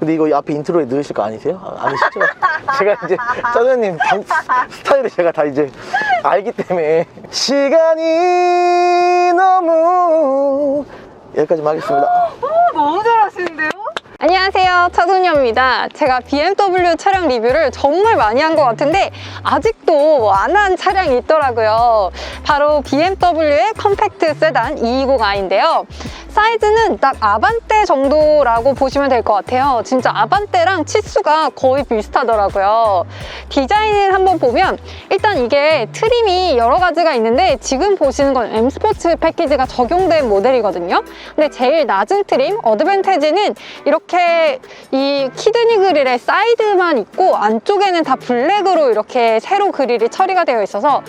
근데 이거 앞에 인트로에 넣으실 거 아니세요? 아, 아니시죠? 제가 이제 짜장님 방- 스타일을 제가 다 이제 알기 때문에 시간이 너무 여기까지만 하겠습니다. 너무 잘하시는데요? 안녕하세요. 차도녀입니다. 제가 BMW 차량 리뷰를 정말 많이 한 것 같은데 아직도 안 한 차량이 있더라고요. 바로 BMW의 컴팩트 세단 220i인데요. 사이즈는 딱 아반떼 정도라고 보시면 될 것 같아요. 진짜 아반떼랑 치수가 거의 비슷하더라고요. 디자인을 한번 보면 일단 이게 트림이 여러 가지가 있는데 지금 보시는 건 M 스포츠 패키지가 적용된 모델이거든요. 근데 제일 낮은 트림 어드밴테지는 이렇게 이 키드니 그릴의 사이드만 있고 안쪽에는 다 블랙으로 이렇게 세로 그릴이 처리가 되어 있어서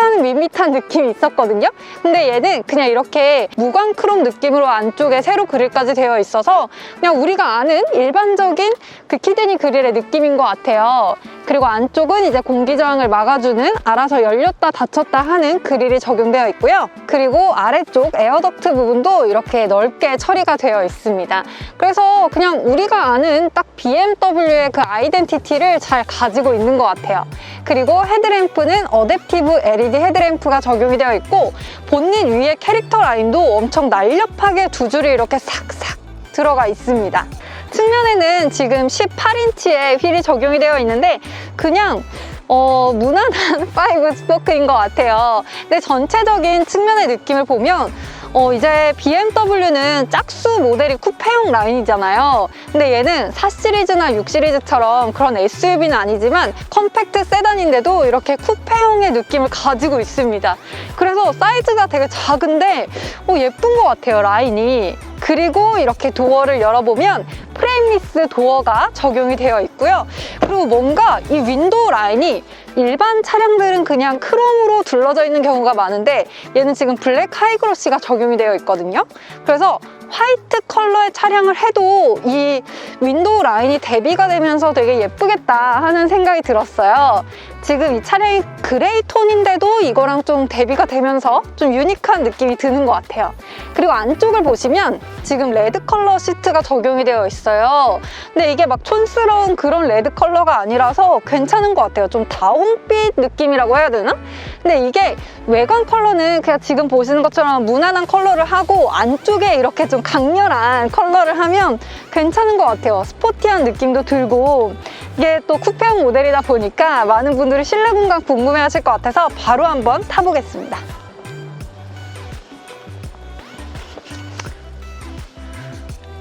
약간 밋밋한 느낌이 있었거든요. 근데 얘는 그냥 이렇게 무광 크롬 느낌으로 안쪽에 세로 그릴까지 되어 있어서 그냥 우리가 아는 일반적인 그 키드니 그릴의 느낌인 것 같아요. 그리고 안쪽은 이제 공기 저항을 막아주는 알아서 열렸다 닫혔다 하는 그릴이 적용되어 있고요. 그리고 아래쪽 에어덕트 부분도 이렇게 넓게 처리가 되어 있습니다. 그래서 그냥 우리가 아는 딱 BMW의 그 아이덴티티를 잘 가지고 있는 것 같아요. 그리고 헤드램프는 어댑티브 LED 헤드램프가 적용이 되어 있고 본넷 위에 캐릭터 라인도 엄청 날렵하게 두 줄이 이렇게 싹싹 들어가 있습니다. 측면에는 지금 18인치의 휠이 적용이 되어 있는데 그냥 어, 무난한 5 스포크인 것 같아요. 근데 전체적인 측면의 느낌을 보면 어, 이제 BMW는 짝수 모델이 쿠페형 라인이잖아요. 근데 얘는 4 시리즈나 6 시리즈처럼 그런 SUV는 아니지만 컴팩트 세단인데도 이렇게 쿠페형의 느낌을 가지고 있습니다. 그래서 사이즈가 되게 작은데 어, 예쁜 것 같아요, 라인이. 그리고 이렇게 도어를 열어보면 프레임리스 도어가 적용이 되어 있고요. 그리고 뭔가 이 윈도우 라인이 일반 차량들은 그냥 크롬으로 둘러져 있는 경우가 많은데 얘는 지금 블랙 하이그로시가 적용이 되어 있거든요. 그래서 화이트 컬러의 차량을 해도 이 윈도우 라인이 대비가 되면서 되게 예쁘겠다 하는 생각이 들었어요. 지금 이 차량이 그레이 톤인데도 이거랑 좀 대비가 되면서 좀 유니크한 느낌이 드는 것 같아요. 그리고 안쪽을 보시면 지금 레드 컬러 시트가 적용이 되어 있어요. 근데 이게 막 촌스러운 그런 레드 컬러가 아니라서 괜찮은 것 같아요. 좀 다홍빛 느낌이라고 해야 되나? 근데 이게 외관 컬러는 그냥 지금 보시는 것처럼 무난한 컬러를 하고 안쪽에 이렇게 좀 강렬한 컬러를 하면 괜찮은 것 같아요. 스포티한 느낌도 들고 이게 또 쿠페형 모델이다 보니까 많은 분들이 실내 공간 궁금해 하실 것 같아서 바로 한번 타보겠습니다.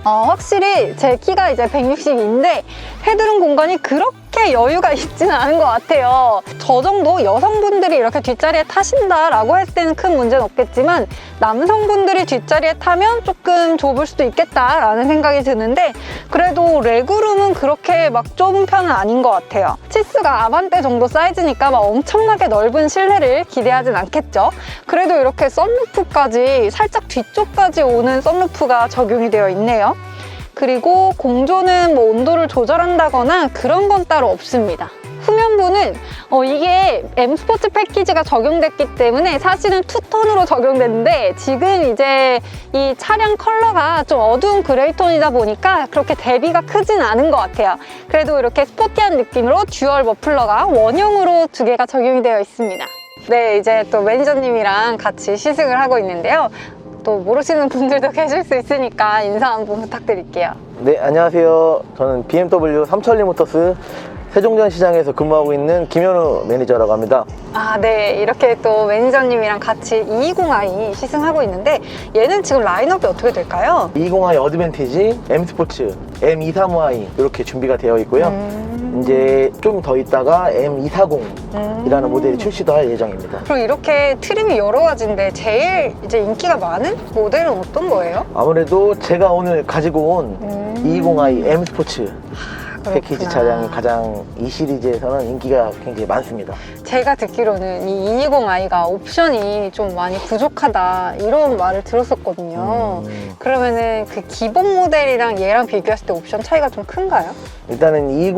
어, 확실히 제 키가 이제 160인데 헤드룸 공간이 그렇게 여유가 있지는 않은 것 같아요. 저 정도 여성분들이 이렇게 뒷자리에 타신다라고 했을 때는 큰 문제는 없겠지만 남성분들이 뒷자리에 타면 조금 좁을 수도 있겠다라는 생각이 드는데 그래도 레그룸은 그렇게 막 좁은 편은 아닌 것 같아요. 치수가 아반떼 정도 사이즈니까 막 엄청나게 넓은 실내를 기대하진 않겠죠. 그래도 이렇게 썬루프까지 살짝 뒤쪽까지 오는 썬루프가 적용이 되어 있네요. 그리고 공조는 뭐 온도를 조절한다거나 그런 건 따로 없습니다. 후면부는 어, 이게 M 스포츠 패키지가 적용됐기 때문에 사실은 투톤으로 적용됐는데 지금 이제 이 차량 컬러가 좀 어두운 그레이 톤이다 보니까 그렇게 대비가 크진 않은 것 같아요. 그래도 이렇게 스포티한 느낌으로 듀얼 머플러가 원형으로 두 개가 적용이 되어 있습니다. 네, 이제 또 매니저님이랑 같이 시승을 하고 있는데요. 또 모르시는 분들도 계실 수 있으니까 인사 한번 부탁드릴게요. 네, 안녕하세요. 저는 BMW 삼천리 모터스 세종전 시장에서 근무하고 있는 김현우 매니저라고 합니다. 아, 네. 이렇게 또 매니저님이랑 같이 220i 시승하고 있는데 얘는 지금 라인업이 어떻게 될까요? 20i 어드밴티지, M 스포츠, M235i 이렇게 준비가 되어 있고요. 음. 이제 좀 더 있다가 M240이라는 음. 모델이 출시도 할 예정입니다. 그럼 이렇게 트림이 여러 가지인데 제일 이제 인기가 많은 모델은 어떤 거예요? 아무래도 제가 오늘 가지고 온 음. 220i M 스포츠 패키지 그렇구나. 차량이 가장 이 시리즈에서는 인기가 굉장히 많습니다. 제가 듣기로는 이 220i가 옵션이 좀 많이 부족하다 이런 말을 들었었거든요. 음, 그러면은 그 기본 모델이랑 얘랑 비교했을 때 옵션 차이가 좀 큰가요? 일단은 20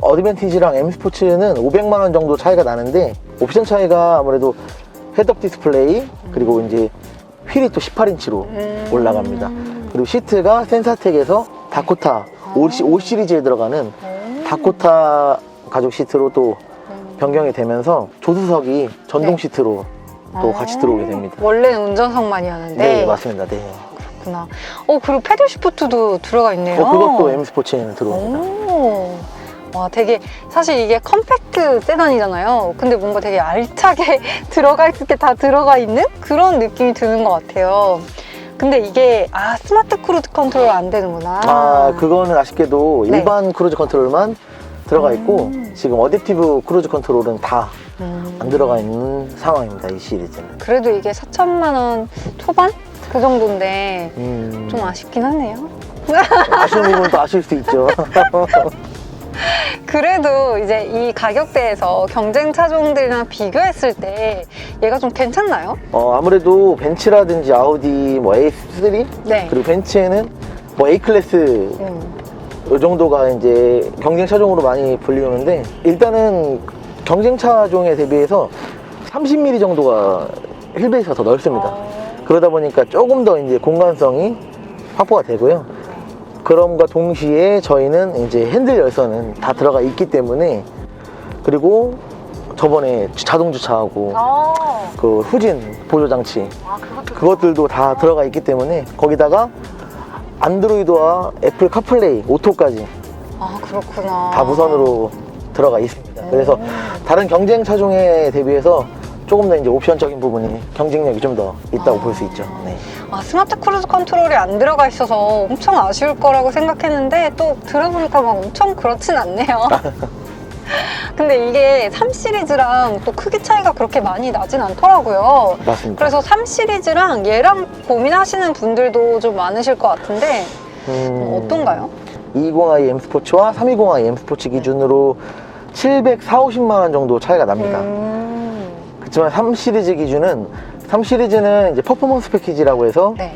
어드밴티지랑 M 스포츠는 500만 원 정도 차이가 나는데 옵션 차이가 아무래도 헤드업 디스플레이 그리고 이제 휠이 또 18인치로 음. 올라갑니다. 그리고 시트가 센사텍에서 다코타 5, 시, 5 시리즈에 들어가는 오. 다코타 가죽 시트로 또 음. 변경이 되면서 조수석이 전동 네. 시트로 또 같이 들어오게 됩니다. 원래는 운전석만이었는데 네, 맞습니다. 네. 그렇구나. 어 그리고 패들 시프트도 들어가 있네요. 어, 그것도 M 스포츠에는 들어옵니다. 오. 와, 되게 사실 이게 컴팩트 세단이잖아요. 근데 뭔가 되게 알차게 들어가 있을 게다 들어가 있는 그런 느낌이 드는 것 같아요. 근데 이게 아 스마트 크루즈 컨트롤 안 되는구나. 아, 그거는 아쉽게도 네. 일반 크루즈 컨트롤만 들어가 있고 음. 지금 어댑티브 크루즈 컨트롤은 다안 음. 들어가 있는 상황입니다. 이 시리즈는. 그래도 이게 4천만 원 초반 그 정도인데 음, 좀 아쉽긴 하네요. 아쉬운 부분은 또 아쉬울 수 있죠. 그래도 이제 이 가격대에서 경쟁 차종들이랑 비교했을 때 얘가 좀 괜찮나요? 어, 아무래도 벤츠라든지 아우디, 뭐 A3 네. 그리고 벤츠에는 뭐 A 클래스 음. 이 정도가 이제 경쟁 차종으로 많이 불리우는데 일단은 경쟁 차종에 대비해서 30mm 정도가 휠베이스가 더 넓습니다. 그러다 보니까 조금 더 이제 공간성이 확보가 되고요. 그럼과 동시에 저희는 이제 핸들 열선은 다 들어가 있기 때문에 그리고 저번에 자동 주차하고 아, 그 후진 보조 장치 아 그것들도 다 들어가 있기 때문에 거기다가 안드로이드와 애플 카플레이 오토까지 아 그렇구나. 다 무선으로 들어가 있습니다. 그래서 음. 다른 경쟁 차종에 대비해서 조금 더 이제 옵션적인 부분이 경쟁력이 좀 더 있다고 아. 볼 수 있죠. 네. 아, 스마트 크루즈 컨트롤이 안 들어가 있어서 엄청 아쉬울 거라고 생각했는데 또 들어보니까 막 엄청 그렇진 않네요. 근데 이게 3 시리즈랑 또 크기 차이가 그렇게 많이 나진 않더라고요. 맞습니다. 그래서 3 시리즈랑 얘랑 고민하시는 분들도 좀 많으실 것 같은데 음, 어떤가요? 220i M 스포츠와 320i M 스포츠 기준으로 700, 4, 50만 원 정도 차이가 납니다. 음, 그렇지만 3 시리즈 기준은 3 시리즈는 이제 퍼포먼스 패키지라고 해서 네.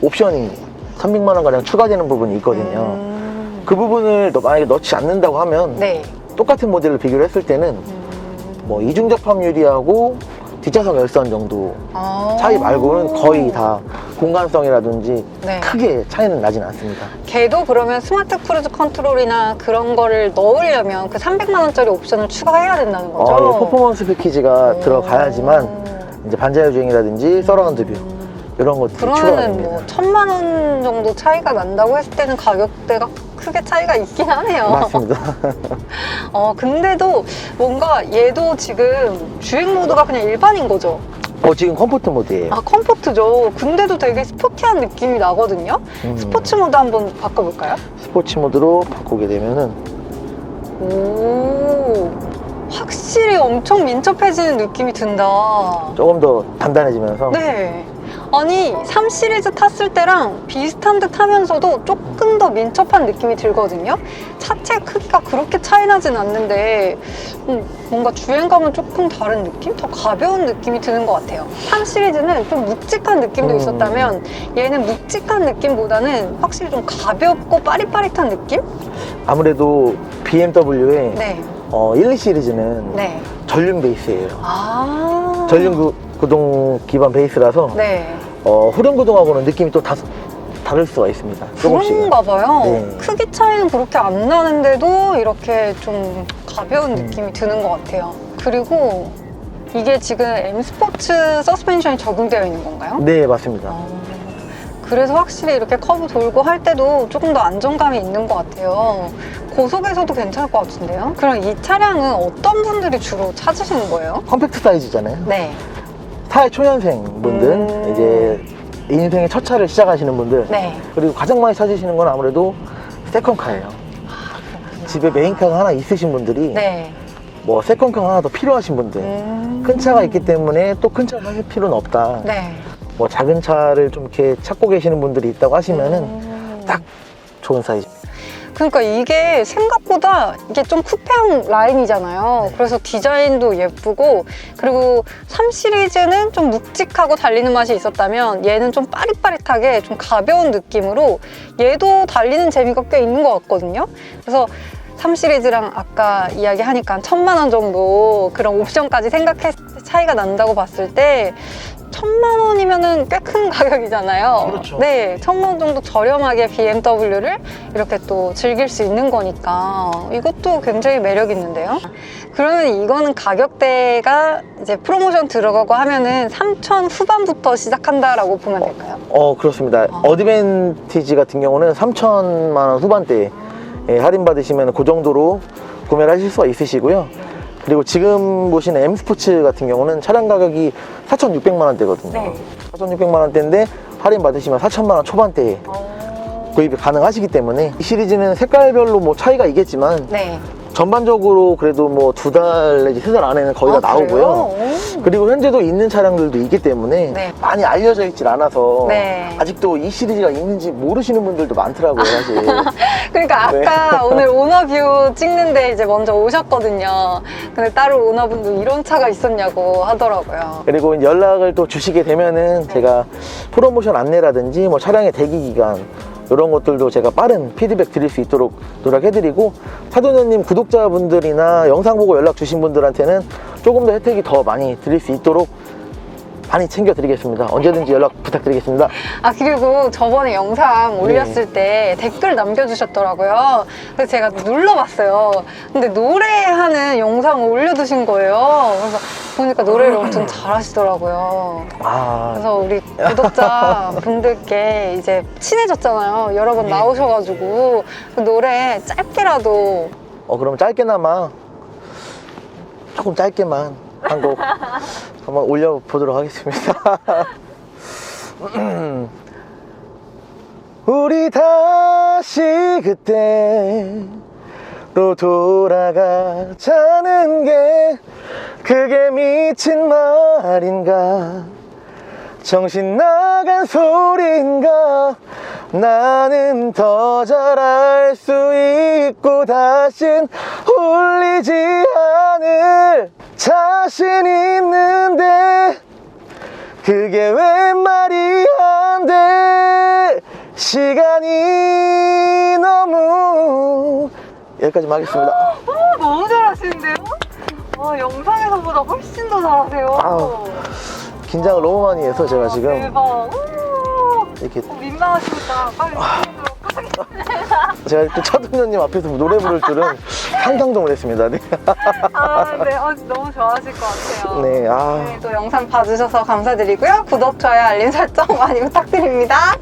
옵션이 300만 원 가량 추가되는 부분이 있거든요. 음, 그 부분을 너- 만약에 넣지 않는다고 하면 네. 똑같은 모델을 비교를 했을 때는 음, 뭐 이중 접합 유리하고 뒷좌석 열선 정도 아. 차이 말고는 거의 다 공간성이라든지 네. 크게 차이는 나진 않습니다. 걔도 그러면 스마트 크루즈 컨트롤이나 그런 거를 넣으려면 그 300만 원짜리 옵션을 추가해야 된다는 거죠? 어, 예, 퍼포먼스 패키지가 오. 들어가야지만 이제 반자율 주행이라든지 서라운드 뷰 이런 것들이 추가가 그러면은 됩니다. 뭐 천만 원 정도 차이가 난다고 했을 때는 가격대가 크게 차이가 있긴 하네요. 맞습니다. 어 근데도 뭔가 얘도 지금 주행 모드가 그냥 일반인 거죠. 어, 지금 컴포트 모드예요. 아 컴포트죠. 근데도 되게 스포티한 느낌이 나거든요. 음, 스포츠 모드 한번 바꿔볼까요? 스포츠 모드로 바꾸게 되면은 오 확실히 엄청 민첩해지는 느낌이 든다. 조금 더 단단해지면서 네. 아니 3 시리즈 탔을 때랑 비슷한 듯 하면서도 조금 더 민첩한 느낌이 들거든요. 차체 크기가 그렇게 차이 나진 않는데 음, 뭔가 주행감은 조금 다른 느낌? 더 가벼운 느낌이 드는 것 같아요. 3 시리즈는 좀 묵직한 느낌도 음. 있었다면 얘는 묵직한 느낌보다는 확실히 좀 가볍고 빠릿빠릿한 느낌? 아무래도 BMW의 네. 어, 1, 2 시리즈는 네. 전륜 베이스예요. 아. 전륜 구, 구동 기반 베이스라서 네. 어, 후륜 구동하고는 느낌이 또 다, 다를 수가 있습니다. 조금씩. 그런가 봐요. 네. 크기 차이는 그렇게 안 나는데도 이렇게 좀 가벼운 음. 느낌이 드는 것 같아요. 그리고 이게 지금 M 스포츠 서스펜션이 적용되어 있는 건가요? 네, 맞습니다. 어, 그래서 확실히 이렇게 커브 돌고 할 때도 조금 더 안정감이 있는 것 같아요. 고속에서도 괜찮을 것 같은데요? 그럼 이 차량은 어떤 분들이 주로 찾으시는 거예요? 컴팩트 사이즈잖아요. 네. 사회 초년생 분들, 음. 이제 인생의 첫 차를 시작하시는 분들, 네. 그리고 가장 많이 찾으시는 건 아무래도 세컨카예요. 집에 메인카가 하나 있으신 분들이 네. 뭐 세컨카가 하나 더 필요하신 분들, 음. 큰 차가 있기 때문에 또 큰 차를 사실 필요는 없다. 네. 뭐 작은 차를 좀 이렇게 찾고 계시는 분들이 있다고 하시면은 음. 딱 좋은 사이즈. 그러니까 이게 생각보다 이게 좀 쿠페형 라인이잖아요. 그래서 디자인도 예쁘고 그리고 3 시리즈는 좀 묵직하고 달리는 맛이 있었다면 얘는 좀 빠릿빠릿하게 좀 가벼운 느낌으로 얘도 달리는 재미가 꽤 있는 것 같거든요. 그래서 3 시리즈랑 아까 이야기하니까 천만 원 정도 그런 옵션까지 생각했을 때 차이가 난다고 봤을 때 천만 원이면은 꽤 큰 가격이잖아요. 그렇죠. 네, 천만 원 정도 저렴하게 BMW를 이렇게 또 즐길 수 있는 거니까 이것도 굉장히 매력 있는데요. 그러면 이거는 가격대가 이제 프로모션 들어가고 하면은 3천 후반부터 시작한다라고 보면 될까요? 어 그렇습니다. 어드밴티지 같은 경우는 3천만 원 후반대에 예, 할인 받으시면 그 정도로 구매를 하실 수가 있으시고요. 그리고 지금 보시는 M 스포츠 같은 경우는 차량 가격이 4,600만 원대거든요. 네. 4,600만 원대인데 할인 받으시면 4천만 원 초반대에 구입이 가능하시기 때문에 이 시리즈는 색깔별로 뭐 차이가 있겠지만 네. 전반적으로 그래도 뭐 두 달 내지 세 달 안에는 거의 다 아, 나오고요. 그래요? 오. 그리고 현재도 있는 차량들도 있기 때문에 네. 많이 알려져 있질 않아서 네. 아직도 이 시리즈가 있는지 모르시는 분들도 많더라고요, 사실. 그러니까 네. 아까 오늘 오너뷰 찍는데 이제 먼저 오셨거든요. 근데 따로 오너분도 이런 차가 있었냐고 하더라고요. 그리고 연락을 또 주시게 되면은 제가 프로모션 안내라든지 뭐 차량의 대기 기간 이런 것들도 제가 빠른 피드백 드릴 수 있도록 노력해드리고 사도녀님 구독자분들이나 영상 보고 연락 주신 분들한테는 조금 더 혜택이 더 많이 드릴 수 있도록 많이 챙겨드리겠습니다. 언제든지 연락 부탁드리겠습니다. 아 그리고 저번에 영상 네. 올렸을 때 댓글 남겨주셨더라고요. 그래서 제가 눌러봤어요. 근데 노래하는 영상 올려두신 거예요. 그래서 보니까 노래를 엄청 잘하시더라고요. 아, 그래서 우리 구독자 분들께 이제 친해졌잖아요. 여러 번 나오셔가지고 그 노래 짧게라도 어 그럼 짧게나마 조금 짧게만 한 곡 한번 올려보도록 하겠습니다. 우리 다시 그때로 돌아가자는 게 그게 미친 말인가 정신 나간 소린가 나는 더 잘할 수 있고 다신 울리지 않을 자신 있는데 그게 웬 말이 안 돼 시간이 너무 여기까지만 하겠습니다 너무 잘하시는데요? 와 영상에서보다 훨씬 더 잘하세요. 아우. 긴장을 너무 많이 해서 제가 지금 대박. 오, 이렇게 민망하시니까 빨리 아. 제가 또 차도녀님 앞에서 노래 부를 줄은 상상도 못했습니다. 네. 아, 네. 아, 너무 좋아하실 것 같아요. 네, 아. 네, 또 영상 봐주셔서 감사드리고요. 구독, 좋아요, 알림 설정 많이 부탁드립니다.